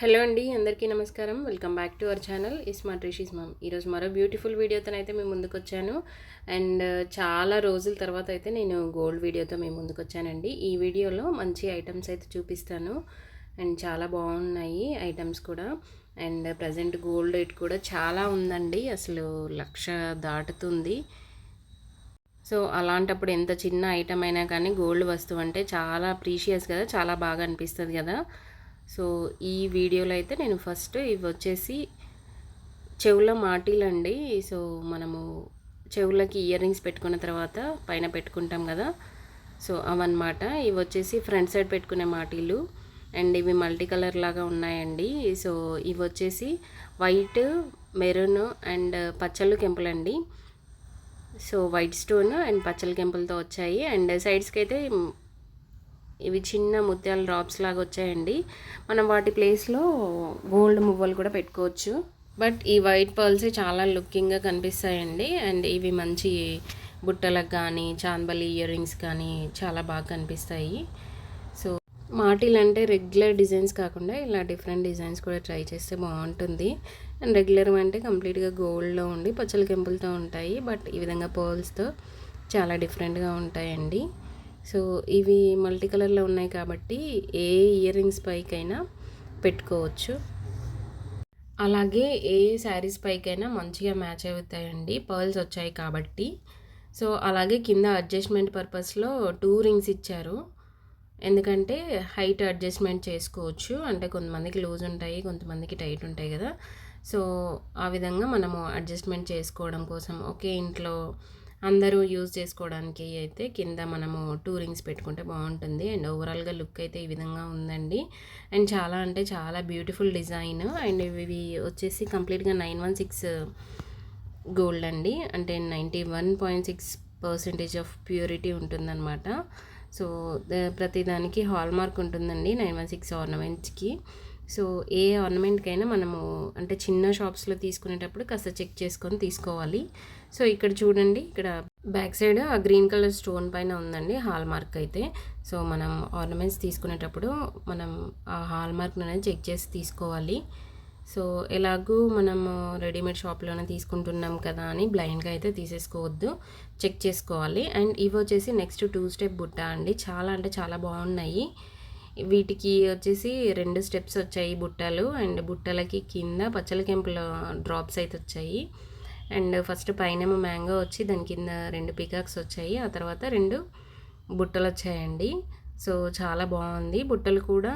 Hello అండి అందరికీ నమస్కారం. Welcome back to our channel. ISmart Rishi's mom. ఈరోజు మరో బ్యూటిఫుల్ వీడియోతో అయితే మేము ముందుకు వచ్చాను అండ్ చాలా రోజుల తర్వాత అయితే నేను గోల్డ్ వీడియోతో మేము ముందుకు వచ్చానండి ఈ వీడియోలో మంచి ఐటమ్స్ అయితే చూపిస్తాను. అండ్ చాలా బాగున్నాయి ఐటమ్స్ కూడా. అండ్ ప్రజెంట్ గోల్డ్ రేట్ కూడా చాలా ఉందండి. అసలు లక్ష దాటుతుంది. సో అలాంటప్పుడు ఎంత చిన్న ఐటమ్ అయినా కానీ గోల్డ్ వస్తువు అంటే చాలా ప్రీషియస్ కదా చాలా బాగా అనిపిస్తుంది కదా. సో ఈ వీడియోలో అయితే నేను ఫస్ట్ ఇవి వచ్చేసి చెవుల మాటీలండి. సో మనము చెవులకి ఇయర్ రింగ్స్ పెట్టుకున్న తర్వాత పైన పెట్టుకుంటాం కదా. సో అవన్నమాట. ఇవి వచ్చేసి ఫ్రంట్ సైడ్ పెట్టుకునే మాటీలు. అండ్ ఇవి మల్టీ కలర్ లాగా ఉన్నాయండి. సో ఇవి వచ్చేసి వైట్ మెరూన్ అండ్ పచ్చళ్ళు కెంపులండి. సో వైట్ స్టోన్ అండ్ పచ్చల కెంపులతో వచ్చాయి. అండ్ సైడ్స్కి అయితే ఇవి చిన్న ముత్యాల డ్రాప్స్ లాగా వచ్చాయండి. మనం వాటి ప్లేస్లో గోల్డ్ మువ్వలు కూడా పెట్టుకోవచ్చు. బట్ ఈ వైట్ పర్ల్స్ చాలా లుకింగ్గా కనిపిస్తాయండి. అండ్ ఇవి మంచి బుట్టలకు కానీ చాందబలి ఇయర్ రింగ్స్ కానీ చాలా బాగా కనిపిస్తాయి. సో మాటిల్ అంటే రెగ్యులర్ డిజైన్స్ కాకుండా ఇలా డిఫరెంట్ డిజైన్స్ కూడా ట్రై చేస్తే బాగుంటుంది. అండ్ రెగ్యులర్ అంటే కంప్లీట్గా గోల్డ్లో ఉండి పచ్చల కెంపులతో ఉంటాయి. బట్ ఈ విధంగా పర్ల్స్తో చాలా డిఫరెంట్గా ఉంటాయండి. సో ఇవి మల్టీ కలర్లో ఉన్నాయి కాబట్టి ఏ ఇయర్ రింగ్స్ పైకైనా పెట్టుకోవచ్చు. అలాగే ఏ శారీస్ పైకైనా మంచిగా మ్యాచ్ అవుతాయండి. పర్ల్స్ వచ్చాయి కాబట్టి. సో అలాగే కింద అడ్జస్ట్మెంట్ పర్పస్లో టూ రింగ్స్ ఇచ్చారు. ఎందుకంటే హైట్ అడ్జస్ట్మెంట్ చేసుకోవచ్చు. అంటే కొంతమందికి లూజ్ ఉంటాయి కొంతమందికి టైట్ ఉంటాయి కదా. సో ఆ విధంగా మనము అడ్జస్ట్మెంట్ చేసుకోవడం కోసం ఒకే ఇంట్లో అందరూ యూజ్ చేసుకోవడానికి అయితే కింద మనము టూ రింగ్స్ పెట్టుకుంటే బాగుంటుంది. అండ్ ఓవరాల్గా లుక్ అయితే ఈ విధంగా ఉందండి. అండ్ చాలా అంటే చాలా బ్యూటిఫుల్ డిజైన్ అండ్ ఇవి వచ్చేసి కంప్లీట్గా నైన్ వన్ సిక్స్ గోల్డ్ అండి. అంటే ninety one point six percentage of purity ఉంటుందన్నమాట. సో ప్రతిదానికి హాల్ మార్క్ ఉంటుందండి నైన్ వన్ సిక్స్ ఆర్నమెంట్స్కి సో ఏ ఆర్నమెంట్కైనా మనము అంటే చిన్న షాప్స్లో తీసుకునేటప్పుడు కాస్త చెక్ చేసుకొని తీసుకోవాలి. సో ఇక్కడ చూడండి ఇక్కడ బ్యాక్ సైడ్ ఆ గ్రీన్ కలర్ స్టోన్ పైన ఉందండి హాల్ మార్క్ అయితే. సో మనం ఆర్నమెంట్స్ తీసుకునేటప్పుడు మనం ఆ హాల్ మార్క్ అనేది చెక్ చేసి తీసుకోవాలి. సో ఎలాగూ మనము రెడీమేడ్ షాప్లోనే తీసుకుంటున్నాం కదా అని బ్లైండ్గా అయితే తీసేసుకోవద్దు. చెక్ చేసుకోవాలి. అండ్ ఇవి వచ్చేసి నెక్స్ట్ టూ స్టెప్ బుట్ట అండి. చాలా అంటే చాలా బాగున్నాయి. వీటికి వచ్చేసి రెండు స్టెప్స్ వచ్చాయి బుట్టలు అండ్ బుట్టలకి కింద పచ్చల కెంపుల డ్రాప్స్ అయితే వచ్చాయి. అండ్ ఫస్ట్ పైన మ్యాంగో వచ్చి దాని కింద రెండు పికాక్స్ వచ్చాయి. ఆ తర్వాత రెండు బుట్టలు వచ్చాయండి. సో చాలా బాగుంది. బుట్టలు కూడా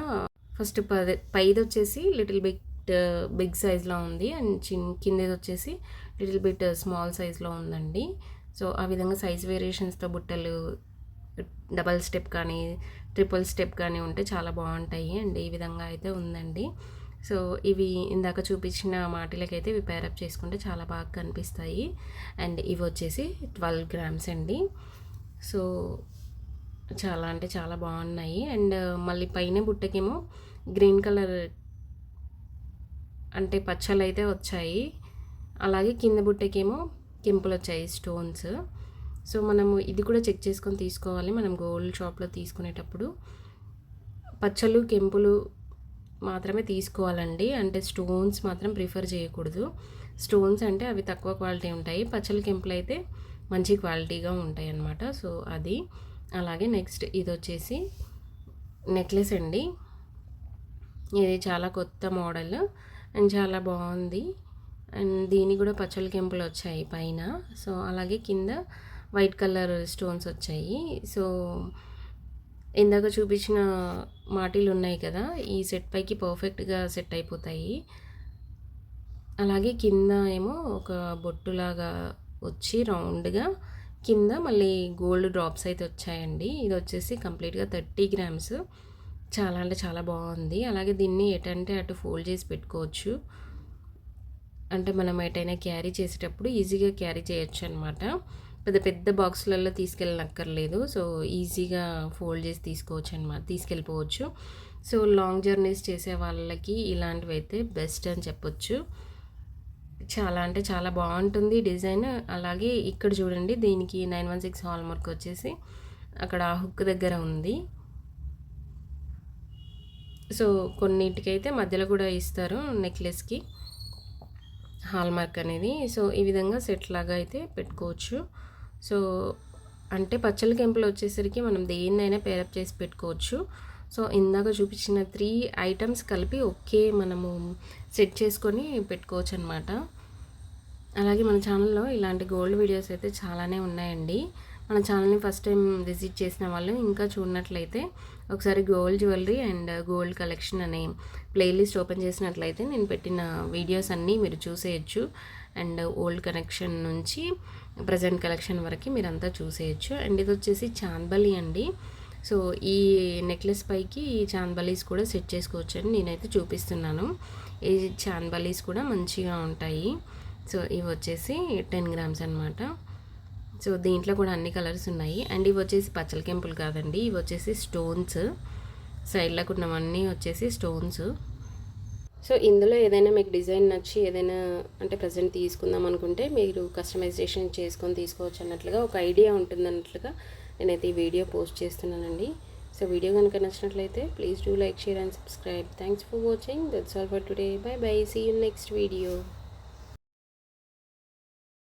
ఫస్ట్ పది పైది వచ్చేసి లిటిల్ బిట్ బిగ్ సైజ్లో ఉంది. అండ్ చిన్ కిందది వచ్చేసి లిటిల్ బిట్ స్మాల్ సైజ్లో ఉందండి. సో ఆ విధంగా సైజ్ వేరియేషన్స్తో బుట్టలు డబల్ స్టెప్ కానీ ట్రిపుల్ స్టెప్ కానీ ఉంటే చాలా బాగుంటాయి. అండ్ ఈ విధంగా అయితే ఉందండి. సో ఇవి ఇందాక చూపించిన మాటలకైతే ఇవి పేరప్ చేసుకుంటే చాలా బాగా కనిపిస్తాయి. అండ్ ఇవి వచ్చేసి ట్వెల్వ్ గ్రామ్స్ అండి. సో చాలా అంటే చాలా బాగున్నాయి. అండ్ మళ్ళీ పైన బుట్టకేమో గ్రీన్ కలర్ అంటే పచ్చలు అయితే వచ్చాయి. అలాగే కింద బుట్టకేమో కెంపులు వచ్చాయి స్టోన్స్. సో మనము ఇది కూడా చెక్ చేసుకొని తీసుకోవాలి. మనం గోల్డ్ షాప్లో తీసుకునేటప్పుడు పచ్చలు కెంపులు మాత్రమే తీసుకోవాలండి. అంటే స్టోన్స్ మాత్రం ప్రిఫర్ చేయకూడదు. స్టోన్స్ అంటే అవి తక్కువ క్వాలిటీ ఉంటాయి. పచ్చల కెంపులు అయితే మంచి క్వాలిటీగా ఉంటాయి అన్నమాట సో అది. అలాగే నెక్స్ట్ ఇది వచ్చేసి నెక్లెస్ అండి. ఇది చాలా కొత్త మోడల్ అండ్ చాలా బాగుంది. అండ్ దీని కూడా పచ్చల కెంపులు వచ్చాయి పైన. సో అలాగే కింద వైట్ కలర్ స్టోన్స్ వచ్చాయి. సో ఇందాక చూపించిన మాటీలు ఉన్నాయి కదా ఈ సెట్ పైకి పర్ఫెక్ట్గా సెట్ అయిపోతాయి. అలాగే కింద ఏమో ఒక బొట్టులాగా వచ్చి రౌండ్గా కింద మళ్ళీ గోల్డ్ డ్రాప్స్ అయితే వచ్చాయండి. ఇది వచ్చేసి కంప్లీట్గా థర్టీ గ్రామ్స్. చాలా అంటే చాలా బాగుంది. అలాగే దీన్ని ఎటంటే అటు ఫోల్డ్ చేసి పెట్టుకోవచ్చు. అంటే మనం ఎటైనా క్యారీ చేసేటప్పుడు ఈజీగా క్యారీ చేయొచ్చు అనమాట పెద్ద పెద్ద బాక్సులలో తీసుకెళ్ళనక్కర్లేదు. సో ఈజీగా ఫోల్డ్ చేసి తీసుకోవచ్చు అనమాట తీసుకెళ్ళిపోవచ్చు. సో లాంగ్ జర్నీస్ చేసే వాళ్ళకి ఇలాంటివి అయితే బెస్ట్ అని చెప్పొచ్చు. చాలా అంటే చాలా బాగుంటుంది డిజైన్. అలాగే ఇక్కడ చూడండి దీనికి nine one six hallmark వచ్చేసి అక్కడ హుక్ దగ్గర ఉంది. సో కొన్నిటికైతే మధ్యలో కూడా ఇస్తారు నెక్లెస్కి హాల్మార్క్ అనేది. సో ఈ విధంగా సెట్ లాగా అయితే పెట్టుకోవచ్చు. సో అంటే పచ్చళ్ళ కెంపులు వచ్చేసరికి మనం దేన్నైనా పేరప్ చేసి పెట్టుకోవచ్చు. సో ఇందాక చూపించిన త్రీ ఐటమ్స్ కలిపి ఒకే మనము సెట్ చేసుకొని పెట్టుకోవచ్చు అనమాట అలాగే మన ఛానల్లో ఇలాంటి గోల్డ్ వీడియోస్ అయితే చాలానే ఉన్నాయండి. మన ఛానల్ని ఫస్ట్ టైం విజిట్ చేసిన వాళ్ళు ఇంకా చూడనట్లయితే ఒకసారి gold jewellery and gold collection అనే ప్లేలిస్ట్ ఓపెన్ చేసినట్లయితే నేను పెట్టిన వీడియోస్ అన్నీ మీరు చూసేయచ్చు. అండ్ ఓల్డ్ కనెక్షన్ నుంచి ప్రజెంట్ కలెక్షన్ వరకు మీరంతా చూసేయచ్చు. అండ్ ఇది వచ్చేసి చాందబలి అండి. సో ఈ నెక్లెస్ పైకి ఈ చాందబలీస్ కూడా సెట్ చేసుకోవచ్చు అని నేనైతే చూపిస్తున్నాను. ఈ చాందబలీస్ కూడా మంచిగా ఉంటాయి. సో ఇవి వచ్చేసి టెన్ గ్రామ్స్ అనమాట సో దీంట్లో కూడా అన్ని కలర్స్ ఉన్నాయి. అండ్ ఇవి వచ్చేసి పచ్చల కెంపులు కాదండి. ఇవి వచ్చేసి స్టోన్స్. సైడ్లకు ఉన్నవన్నీ వచ్చేసి స్టోన్స్. సో ఇందులో ఏదైనా మీకు డిజైన్ నచ్చి ఏదైనా అంటే ప్రజెంట్ తీసుకుందాం అనుకుంటే మీరు కస్టమైజేషన్ చేసుకొని తీసుకోవచ్చు అన్నట్లుగా ఒక ఐడియా ఉంటుంది అన్నట్లుగా నేనైతే ఈ వీడియో పోస్ట్ చేస్తున్నానండి. సో వీడియో కనుక నచ్చినట్లయితే please do like share and subscribe. Thanks for watching. That's all for today bye bye see you next video